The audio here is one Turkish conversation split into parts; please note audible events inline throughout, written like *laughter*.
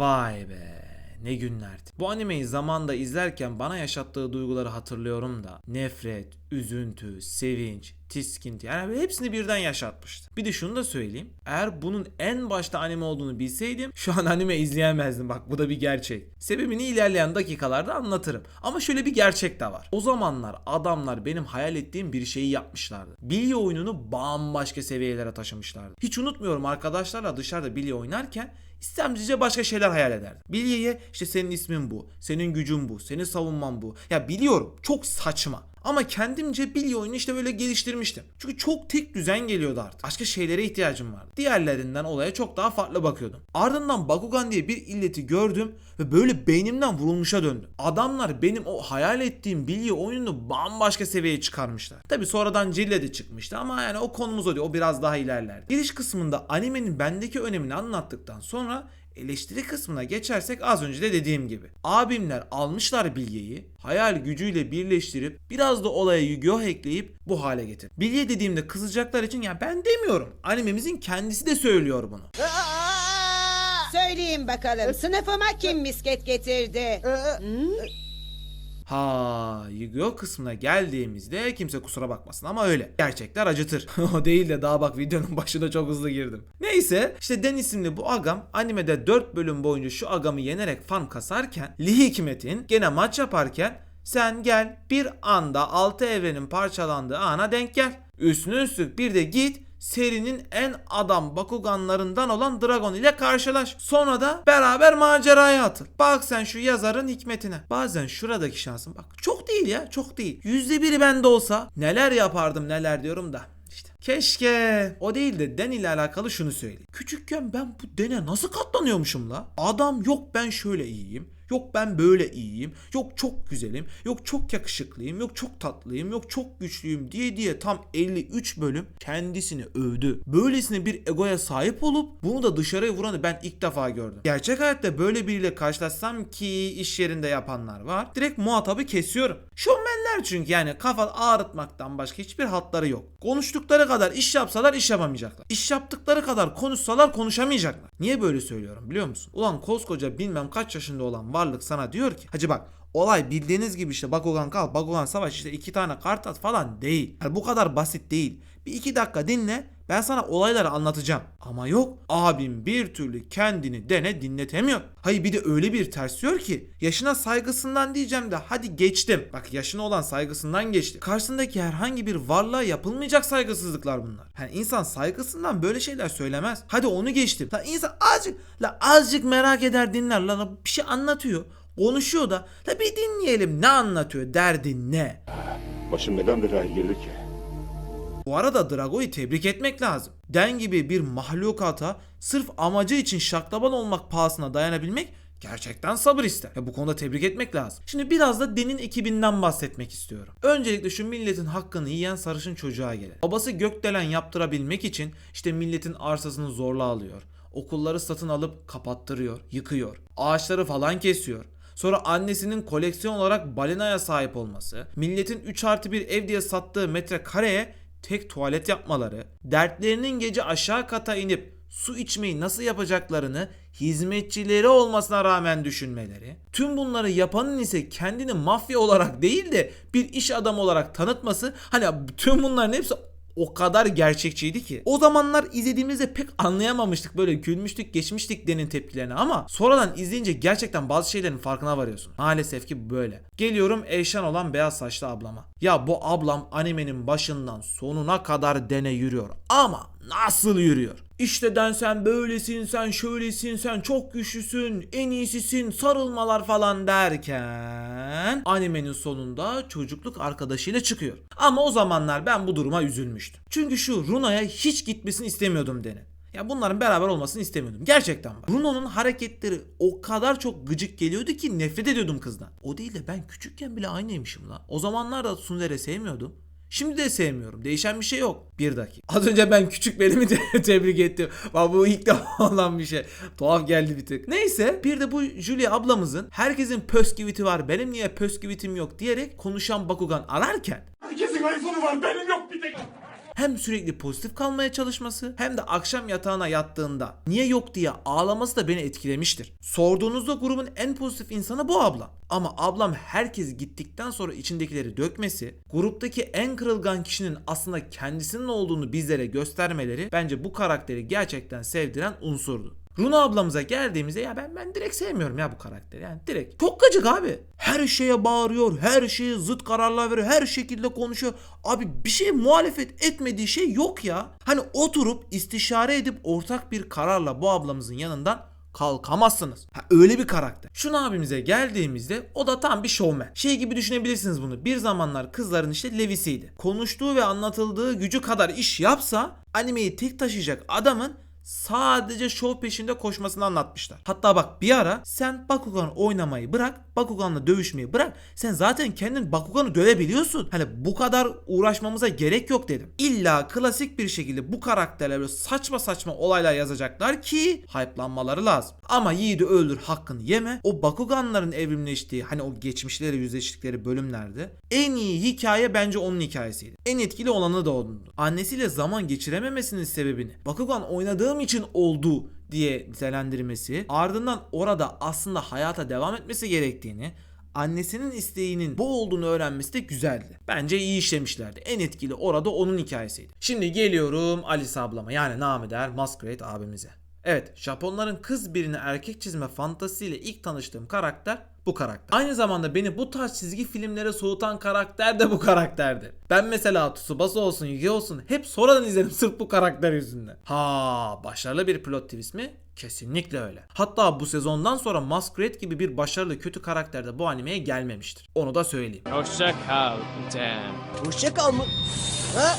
Vay be ne günlerdi. Bu animeyi zamanda izlerken bana yaşattığı duyguları hatırlıyorum da. Nefret, üzüntü, sevinç, tiskinti yani hepsini birden yaşatmıştı. Bir de şunu da söyleyeyim. Eğer bunun en başta anime olduğunu bilseydim şu an anime izleyemezdim. Bak bu da bir gerçek. Sebebini ilerleyen dakikalarda anlatırım. Ama şöyle bir gerçek de var. O zamanlar adamlar benim hayal ettiğim bir şeyi yapmışlardı. Bilye oyununu bambaşka seviyelere taşımışlardı. Hiç unutmuyorum arkadaşlarla dışarıda bilye oynarken istemsizce başka şeyler hayal ederdim. Bilyeye işte senin ismin bu, senin gücün bu, senin savunman bu. Ya biliyorum çok saçma. Ama kendimce bilye oyunu işte böyle geliştirmiştim. Çünkü çok tek düzen geliyordu artık. Başka şeylere ihtiyacım vardı. Diğerlerinden olaya çok daha farklı bakıyordum. Ardından Bakugan diye bir illeti gördüm ve böyle beynimden vurulmuşa döndüm. Adamlar benim o hayal ettiğim bilye oyununu bambaşka seviyeye çıkarmışlar. Tabi sonradan Cille de çıkmıştı ama yani o konumuz o değil. O biraz daha ilerlerdi. Giriş kısmında animenin bendeki önemini anlattıktan sonra eleştiri kısmına geçersek az önce de dediğim gibi. Abimler almışlar bilyeyi, hayal gücüyle birleştirip biraz da olaya Yu-Gi-Oh ekleyip bu hale getir. Bilye dediğimde kızacaklar için ya ben demiyorum. Animemizin kendisi de söylüyor bunu. Söyleyin bakalım sınıfıma kim misket getirdi? Ha, Yu-Gi-Oh kısmına geldiğimizde kimse kusura bakmasın ama öyle. Gerçekler acıtır. *laughs* o değil de daha bak videonun *laughs* başına çok hızlı girdim. Neyse işte Den isimli bu agam animede 4 bölüm boyunca şu agamı yenerek farm kasarken Lee Hikmet'in gene maç yaparken sen gel bir anda 6 evrenin parçalandığı ana denk gel. Üstüne üstlük bir de git serinin en adam Bakuganlarından olan Dragon ile karşılaş. Sonra da beraber maceraya atıl. Bak sen şu yazarın hikmetine. Bazen şuradaki şansım bak çok değil ya çok değil. Yüzde biri bende olsa neler yapardım neler diyorum da. İşte keşke. O değil de Den ile alakalı şunu söyleyeyim. Küçükken ben bu Den'e nasıl katlanıyormuşum la? Adam yok ben şöyle iyiyim. Yok ben böyle iyiyim. Yok çok güzelim. Yok çok yakışıklıyım. Yok çok tatlıyım. Yok çok güçlüyüm diye diye tam 53 bölüm kendisini övdü. Böylesine bir egoya sahip olup bunu da dışarıya vuranı ben ilk defa gördüm. Gerçek hayatta böyle biriyle karşılaşsam ki iş yerinde yapanlar var. Direkt muhatabı kesiyorum. Şovmenler çünkü yani kafa ağrıtmaktan başka hiçbir hatları yok. Konuştukları kadar iş yapsalar iş yapamayacaklar. İş yaptıkları kadar konuşsalar konuşamayacaklar. Niye böyle söylüyorum biliyor musun? Ulan koskoca bilmem kaç yaşında olan varlık sana diyor ki hacı bak olay bildiğiniz gibi işte Bakugan kal, Bakugan savaş işte iki tane kart at falan değil. Yani bu kadar basit değil. Bir iki dakika dinle ben sana olayları anlatacağım. Ama yok abim bir türlü kendini dene dinletemiyor. Hayır bir de öyle bir tersliyor ki yaşına saygısından diyeceğim de hadi geçtim. Bak yaşına olan saygısından geçti. Karşısındaki herhangi bir varlığa yapılmayacak saygısızlıklar bunlar. Yani insan saygısından böyle şeyler söylemez. Hadi onu geçtim. La insan azıcık la azıcık merak eder dinler lan bir şey anlatıyor. Konuşuyor da la bir dinleyelim ne anlatıyor derdin ne? Başım neden belaya girdi ki? Bu arada Drago'yu tebrik etmek lazım. Den gibi bir mahlukata sırf amacı için şaklaban olmak pahasına dayanabilmek gerçekten sabır ister. Ya bu konuda tebrik etmek lazım. Şimdi biraz da Den'in ekibinden bahsetmek istiyorum. Öncelikle şu milletin hakkını yiyen sarışın çocuğa gelelim. Babası gökdelen yaptırabilmek için işte milletin arsasını zorla alıyor. Okulları satın alıp kapattırıyor, yıkıyor. Ağaçları falan kesiyor. Sonra annesinin koleksiyon olarak balinaya sahip olması, milletin 3 artı 1 ev diye sattığı metrekareye tek tuvalet yapmaları, dertlerinin gece aşağı kata inip su içmeyi nasıl yapacaklarını hizmetçileri olmasına rağmen düşünmeleri, tüm bunları yapanın ise kendini mafya olarak değil de bir iş adamı olarak tanıtması, hani tüm bunların hepsi o kadar gerçekçiydi ki. O zamanlar izlediğimizde pek anlayamamıştık böyle gülmüştük geçmiştik Den'in tepkilerini ama sonradan izleyince gerçekten bazı şeylerin farkına varıyorsun. Maalesef ki böyle. Geliyorum Eyşan olan beyaz saçlı ablama. Ya bu ablam animenin başından sonuna kadar Den'e yürüyor ama nasıl yürüyor? İşte den sen böylesin, sen şöylesin, sen çok güçlüsün, en iyisisin, sarılmalar falan derken animenin sonunda çocukluk arkadaşıyla çıkıyor. Ama o zamanlar ben bu duruma üzülmüştüm. Çünkü şu Runa'ya hiç gitmesini istemiyordum Den'in. Ya bunların beraber olmasını istemiyordum. Gerçekten bak. Bruno'nun hareketleri o kadar çok gıcık geliyordu ki nefret ediyordum kızdan. O değil de ben küçükken bile aynıymışım la. O zamanlar da Sundere sevmiyordum. Şimdi de sevmiyorum. Değişen bir şey yok. Bir dakika. Az önce ben küçük belimi te- *laughs* tebrik ettim. Bak bu ilk defa *laughs* olan bir şey. Tuhaf geldi bir tık. Neyse bir de bu Julia ablamızın herkesin pöskiviti var benim niye pöskivitim yok diyerek konuşan Bakugan ararken Herkesin iPhone'u var benim yok bir tek. Hem sürekli pozitif kalmaya çalışması hem de akşam yatağına yattığında niye yok diye ağlaması da beni etkilemiştir. Sorduğunuzda grubun en pozitif insanı bu abla. Ama ablam herkes gittikten sonra içindekileri dökmesi, gruptaki en kırılgan kişinin aslında kendisinin olduğunu bizlere göstermeleri bence bu karakteri gerçekten sevdiren unsurdu. Runa ablamıza geldiğimizde ya ben ben direkt sevmiyorum ya bu karakteri. Yani direkt çok gıcık abi. Her şeye bağırıyor, her şeye zıt kararlar veriyor, her şekilde konuşuyor. Abi bir şey muhalefet etmediği şey yok ya. Hani oturup istişare edip ortak bir kararla bu ablamızın yanından kalkamazsınız. Ha, öyle bir karakter. Şun abimize geldiğimizde o da tam bir şovmen. Şey gibi düşünebilirsiniz bunu. Bir zamanlar kızların işte Levis'iydi. Konuştuğu ve anlatıldığı gücü kadar iş yapsa animeyi tek taşıyacak adamın sadece şov peşinde koşmasını anlatmışlar. Hatta bak bir ara sen Bakugan oynamayı bırak, Bakugan'la dövüşmeyi bırak. Sen zaten kendin Bakugan'ı dövebiliyorsun. Hani bu kadar uğraşmamıza gerek yok dedim. İlla klasik bir şekilde bu karakterle böyle saçma saçma olaylar yazacaklar ki hype'lanmaları lazım. Ama yiğidi öldür hakkını yeme. O Bakuganların evrimleştiği hani o geçmişleri yüzleştikleri bölümlerde en iyi hikaye bence onun hikayesiydi. En etkili olanı da onundu. Annesiyle zaman geçirememesinin sebebini Bakugan oynadığım için oldu diye nitelendirmesi, ardından orada aslında hayata devam etmesi gerektiğini, annesinin isteğinin bu olduğunu öğrenmesi de güzeldi. Bence iyi işlemişlerdi. En etkili orada onun hikayesiydi. Şimdi geliyorum Alice ablama yani namı Masquerade abimize. Evet, Japonların kız birini erkek çizme fantasiyle ilk tanıştığım karakter bu karakter. Aynı zamanda beni bu tarz çizgi filmlere soğutan karakter de bu karakterdi. Ben mesela Tsubasa olsun, Yugi olsun hep sonradan izledim sırf bu karakter yüzünden. Ha, başarılı bir plot twist mi? Kesinlikle öyle. Hatta bu sezondan sonra Masquerade gibi bir başarılı kötü karakter de bu animeye gelmemiştir. Onu da söyleyeyim. Hoşça kal Dan. Hoşça kal mı? Ha?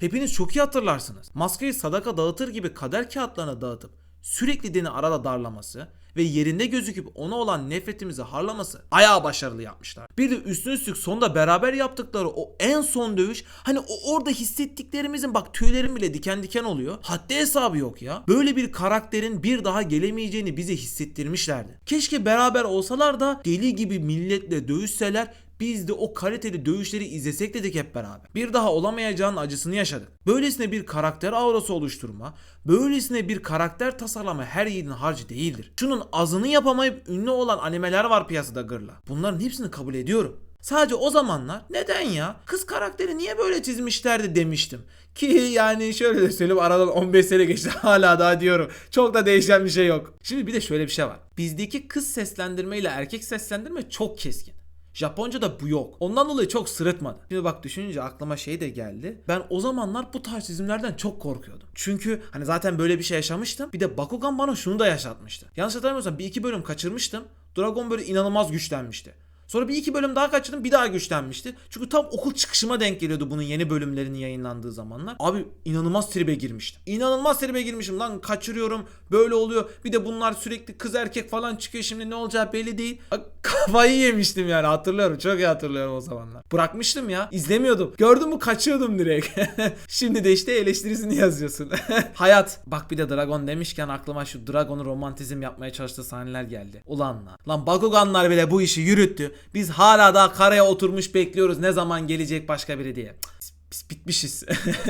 Hepiniz çok iyi hatırlarsınız. Maskeyi sadaka dağıtır gibi kader kağıtlarına dağıtıp sürekli Den'i arada darlaması ve yerinde gözüküp ona olan nefretimizi harlaması ayağı başarılı yapmışlar. Bir de üstüne üstlük sonunda beraber yaptıkları o en son dövüş hani o orada hissettiklerimizin bak tüylerim bile diken diken oluyor. Haddi hesabı yok ya. Böyle bir karakterin bir daha gelemeyeceğini bize hissettirmişlerdi. Keşke beraber olsalar da deli gibi milletle dövüşseler biz de o kaliteli dövüşleri izlesek dedik hep beraber. Bir daha olamayacağın acısını yaşadık. Böylesine bir karakter aurası oluşturma, böylesine bir karakter tasarlama her yiğidin harcı değildir. Şunun azını yapamayıp ünlü olan animeler var piyasada gırla. Bunların hepsini kabul ediyorum. Sadece o zamanlar neden ya? Kız karakteri niye böyle çizmişlerdi demiştim. Ki yani şöyle de söyleyeyim aradan 15 sene geçti *laughs* hala daha diyorum. Çok da değişen bir şey yok. Şimdi bir de şöyle bir şey var. Bizdeki kız seslendirme ile erkek seslendirme çok keskin. Japonca'da bu yok. Ondan dolayı çok sırıtmadı. Şimdi bak düşününce aklıma şey de geldi. Ben o zamanlar bu tarz çizimlerden çok korkuyordum. Çünkü hani zaten böyle bir şey yaşamıştım. Bir de Bakugan bana şunu da yaşatmıştı. Yanlış hatırlamıyorsam bir iki bölüm kaçırmıştım. Dragon böyle inanılmaz güçlenmişti. Sonra bir iki bölüm daha kaçırdım bir daha güçlenmişti. Çünkü tam okul çıkışıma denk geliyordu bunun yeni bölümlerinin yayınlandığı zamanlar. Abi inanılmaz tribe girmiştim. İnanılmaz tribe girmişim lan kaçırıyorum böyle oluyor. Bir de bunlar sürekli kız erkek falan çıkıyor şimdi ne olacağı belli değil. *laughs* Kafayı yemiştim yani hatırlıyorum çok iyi hatırlıyorum o zamanlar. Bırakmıştım ya izlemiyordum. Gördüm mü kaçıyordum direkt. *laughs* şimdi de işte eleştirisini yazıyorsun. *laughs* Hayat. Bak bir de Dragon demişken aklıma şu Dragon'u romantizm yapmaya çalıştığı sahneler geldi. Ulan lan. Lan Bakuganlar bile bu işi yürüttü. Biz hala daha karaya oturmuş bekliyoruz ne zaman gelecek başka biri diye. Biz bitmişiz.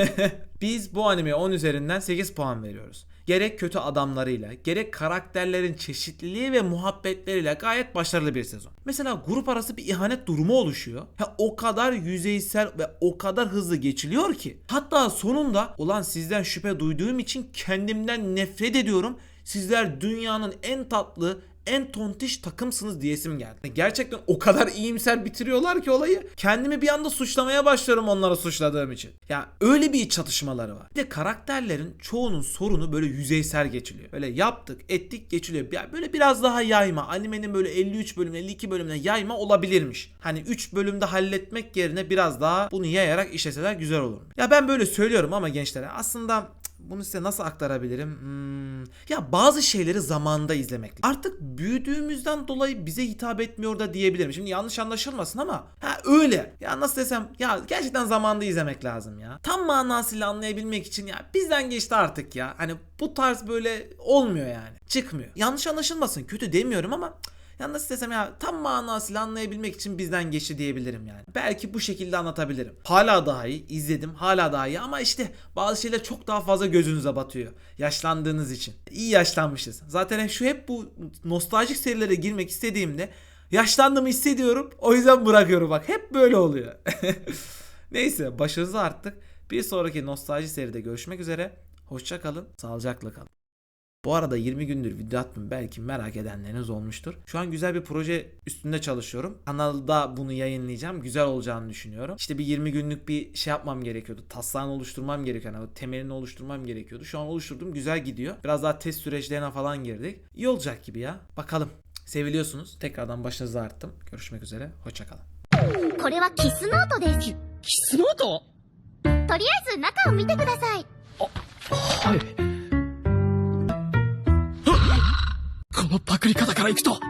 *laughs* Biz bu animeye 10 üzerinden 8 puan veriyoruz. Gerek kötü adamlarıyla, gerek karakterlerin çeşitliliği ve muhabbetleriyle gayet başarılı bir sezon. Mesela grup arası bir ihanet durumu oluşuyor. Ha, o kadar yüzeysel ve o kadar hızlı geçiliyor ki. Hatta sonunda ulan sizden şüphe duyduğum için kendimden nefret ediyorum. Sizler dünyanın en tatlı, en tontiş takımsınız diyesim geldi. Gerçekten o kadar iyimser bitiriyorlar ki olayı. Kendimi bir anda suçlamaya başlıyorum onları suçladığım için. Ya öyle bir çatışmaları var. Bir de karakterlerin çoğunun sorunu böyle yüzeysel geçiliyor. Böyle yaptık, ettik, geçiliyor. Ya böyle biraz daha yayma. Animenin böyle 53 bölüm, 52 bölümüne yayma olabilirmiş. Hani 3 bölümde halletmek yerine biraz daha bunu yayarak işleseler güzel olur. Ya ben böyle söylüyorum ama gençlere aslında bunu size nasıl aktarabilirim? Hmm, Ya bazı şeyleri zamanında izlemek. Artık büyüdüğümüzden dolayı bize hitap etmiyor da diyebilirim. Şimdi yanlış anlaşılmasın ama ha öyle. Ya nasıl desem ya gerçekten zamanında izlemek lazım ya. Tam manasıyla anlayabilmek için ya bizden geçti artık ya. Hani bu tarz böyle olmuyor yani. Çıkmıyor. Yanlış anlaşılmasın kötü demiyorum ama cık, Ya nasıl desem ya tam manasıyla anlayabilmek için bizden geçti diyebilirim yani. Belki bu şekilde anlatabilirim. Hala daha iyi izledim hala daha iyi ama işte bazı şeyler çok daha fazla gözünüze batıyor. Yaşlandığınız için. İyi yaşlanmışız. Zaten şu hep bu nostaljik serilere girmek istediğimde yaşlandığımı hissediyorum. O yüzden bırakıyorum bak. Hep böyle oluyor. *laughs* Neyse başarınızı arttık. Bir sonraki nostalji seride görüşmek üzere. Hoşça kalın. Sağlıcakla kalın. Bu arada 20 gündür video atmıyorum belki merak edenleriniz olmuştur. Şu an güzel bir proje üstünde çalışıyorum. Kanalda bunu yayınlayacağım. Güzel olacağını düşünüyorum. İşte bir 20 günlük bir şey yapmam gerekiyordu. Taslağını oluşturmam gerekiyordu. Yani o temelini oluşturmam gerekiyordu. Şu an oluşturdum. Güzel gidiyor. Biraz daha test süreçlerine falan girdik. İyi olacak gibi ya. Bakalım. Seviliyorsunuz. Tekrardan başınızı arttım. Görüşmek üzere. Hoşçakalın. これはキスノートですキスノートとりあえず中を見てくださいはい。 行くと。